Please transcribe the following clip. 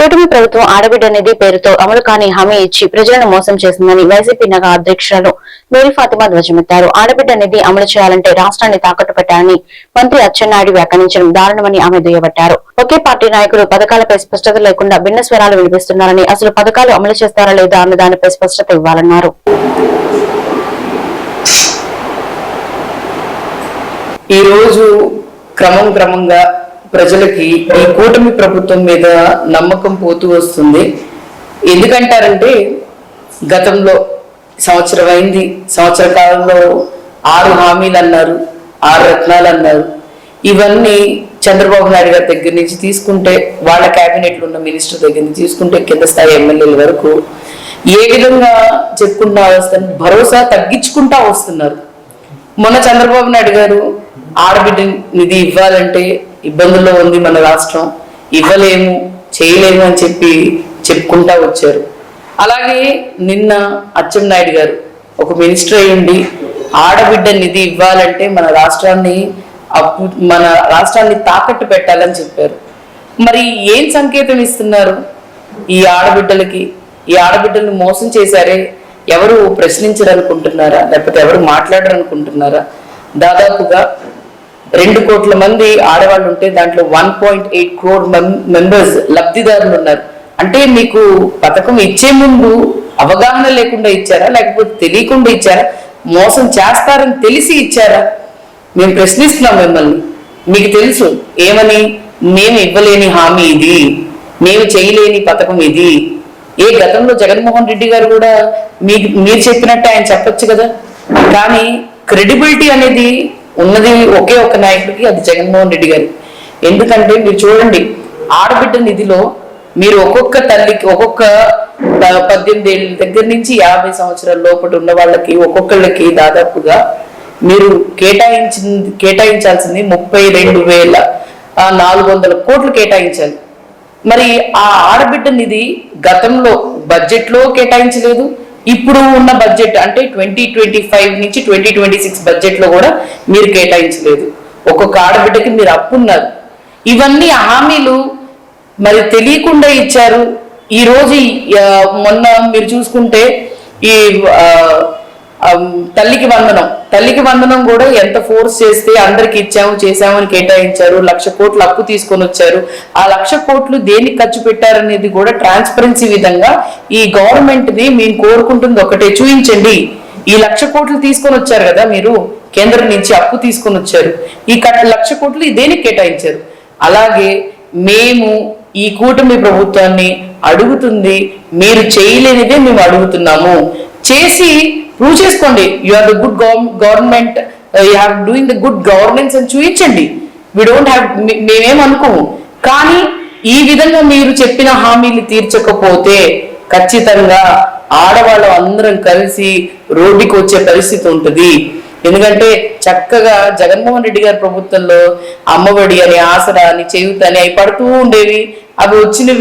కూటమి ప్రభుత్వం ఆడబిడ్డ నిధి పేరుతో అమలు కాని హామీ ఇచ్చి ప్రజలను మోసం చేసిందని వైసీపీ నగర అధ్యక్షురాలు మేరీ ఫాతిమా ధ్వజమెత్తారు. ఆడబిడ్డ నిధి అమలు చేయాలంటే రాష్ట్రాన్ని తాకట్టు పెట్టాలని మంత్రి అచ్చెన్నాయుడు వ్యాఖ్యానించడం దారుణమని ఆమె దుయ్యబట్టారు. ఒకే పార్టీ నాయకులు పథకాలపై స్పష్టత లేకుండా భిన్న స్వరాలు వినిపిస్తున్నారని అసలు పథకాలు అమలు చేస్తారా లేదా అన్న దానిపై స్పష్టత ఇవ్వాలన్నారు. ఈరోజు క్రమం క్రమంగా ప్రజలకి ఈ కూటమి ప్రభుత్వం మీద నమ్మకం పోతూ వస్తుంది. ఎందుకంటారంటే గతంలో సంవత్సరం అయింది సంవత్సర కాలంలో ఆరు హామీలు అన్నారు ఆరు రత్నాలు అన్నారు. ఇవన్నీ చంద్రబాబు నాయుడు గారి దగ్గర నుంచి తీసుకుంటే వాళ్ళ క్యాబినెట్లో ఉన్న మినిస్టర్ దగ్గర నుంచి తీసుకుంటే కింద స్థాయి ఎమ్మెల్యేల వరకు ఏ విధంగా చెప్పుకుంటా వస్తారు భరోసా తగ్గించుకుంటా వస్తున్నారు. మొన్న చంద్రబాబు నాయుడు గారు ఆడబిడ్డ నిధి ఇవ్వాలంటే ఇబ్బందుల్లో ఉంది మన రాష్ట్రం ఇవ్వలేము చేయలేము అని చెప్పి చెప్పుకుంటా వచ్చారు. అలాగే నిన్న అచ్చెం నాయుడు గారు ఒక మినిస్టర్ అయ్యుండి ఆడబిడ్డ నిధి ఇవ్వాలంటే మన రాష్ట్రాన్ని అప్పు మన రాష్ట్రాన్ని తాకట్టు పెట్టాలని చెప్పారు. మరి ఏం సంకేతం ఇస్తున్నారు ఈ ఆడబిడ్డలకి? ఈ ఆడబిడ్డల్ని మోసం చేశారే? ఎవరు ప్రశ్నించరనుకుంటున్నారా? లేకపోతే ఎవరు మాట్లాడరనుకుంటున్నారా? దాదాపుగా రెండు కోట్ల మంది ఆడవాళ్ళు ఉంటే దాంట్లో one point eight crore members లబ్ధిదారులు ఉన్నారు. అంటే మీకు పథకం ఇచ్చే ముందు అవగాహన లేకుండా ఇచ్చారా? లేకపోతే తెలియకుండా ఇచ్చారా? మోసం చేస్తారని తెలిసి ఇచ్చారా? మేము ప్రశ్నిస్తున్నాం మిమ్మల్ని. మీకు తెలుసు ఏమని? మేము ఇవ్వలేని హామీ ఇది. మేము చేయలేని పథకం ఇది. ఏ గతంలో జగన్మోహన్ రెడ్డి గారు కూడా మీకు మీరు చెప్పినట్టు ఆయన చెప్పొచ్చు కదా? కానీ క్రెడిబిలిటీ అనేది ఉన్నది ఒకే ఒక నాయకుడికి అది జగన్మోహన్ రెడ్డి గారు. ఎందుకంటే మీరు చూడండి ఆడబిడ్డ నిధిలో మీరు ఒక్కొక్క తల్లికి ఒక్కొక్క పద్దెనిమిది ఏళ్ళ దగ్గర నుంచి యాభై సంవత్సరాల లోపల ఉన్న వాళ్ళకి ఒక్కొక్కళ్ళకి దాదాపుగా మీరు కేటాయించింది కేటాయించాల్సింది ముప్పై రెండు వేల నాలుగు వందల కోట్లు కేటాయించాలి. మరి ఆ ఆడబిడ్డ నిధి గతంలో బడ్జెట్లో కేటాయించలేదు ఇప్పుడు ఉన్న బడ్జెట్ అంటే ట్వంటీ ట్వంటీ ఫైవ్ నుంచి ట్వంటీ ట్వంటీ సిక్స్ బడ్జెట్లో కూడా మీరు కేటాయించలేదు. ఒక్కొక్క ఆడబిడ్డకి మీరు అప్పున్నారు ఇవన్నీ హామీలు మరి తెలియకుండా ఇచ్చారు. ఈ రోజు మొన్న మీరు చూసుకుంటే ఈ తల్లికి వందనం. తల్లికి వందనం కూడా ఎంత ఫోర్స్ చేస్తే అందరికి ఇచ్చాము చేశామని కేటాయించారు. లక్ష కోట్లు అప్పు తీసుకొని వచ్చారు. ఆ లక్ష కోట్లు దేనికి ఖర్చు పెట్టారనేది కూడా ట్రాన్స్పరెన్సీ విధంగా ఈ గవర్నమెంట్ది మేము కోరుకుంటుంది ఒకటే. చూపించండి ఈ లక్ష కోట్లు తీసుకొని వచ్చారు కదా మీరు కేంద్రం నుంచి అప్పు తీసుకొని వచ్చారు. ఈ లక్ష కోట్లు దేనికి కేటాయించారు? అలాగే మేము ఈ కూటమి ప్రభుత్వాన్ని అడుగుతుంది మీరు చేయలేనిదే మేము అడుగుతున్నాము. చేసి ప్రూవ్ చేసుకోండి. You are the good government you have doing the good governance అని చూపించండి వి డోంట్ హ్యావ్ మేమేం అనుకోము. కానీ ఈ విధంగా మీరు చెప్పిన హామీలు తీర్చకపోతే ఖచ్చితంగా ఆడవాళ్ళం అందరం కలిసి రోడ్డుకి వచ్చే పరిస్థితి ఉంటుంది. ఎందుకంటే చక్కగా జగన్మోహన్ రెడ్డి గారి ప్రభుత్వంలో అమ్మఒడి అని ఆసరా అని చేయుత అని అవి పడుతూ ఉండేవి. అవి వచ్చినవి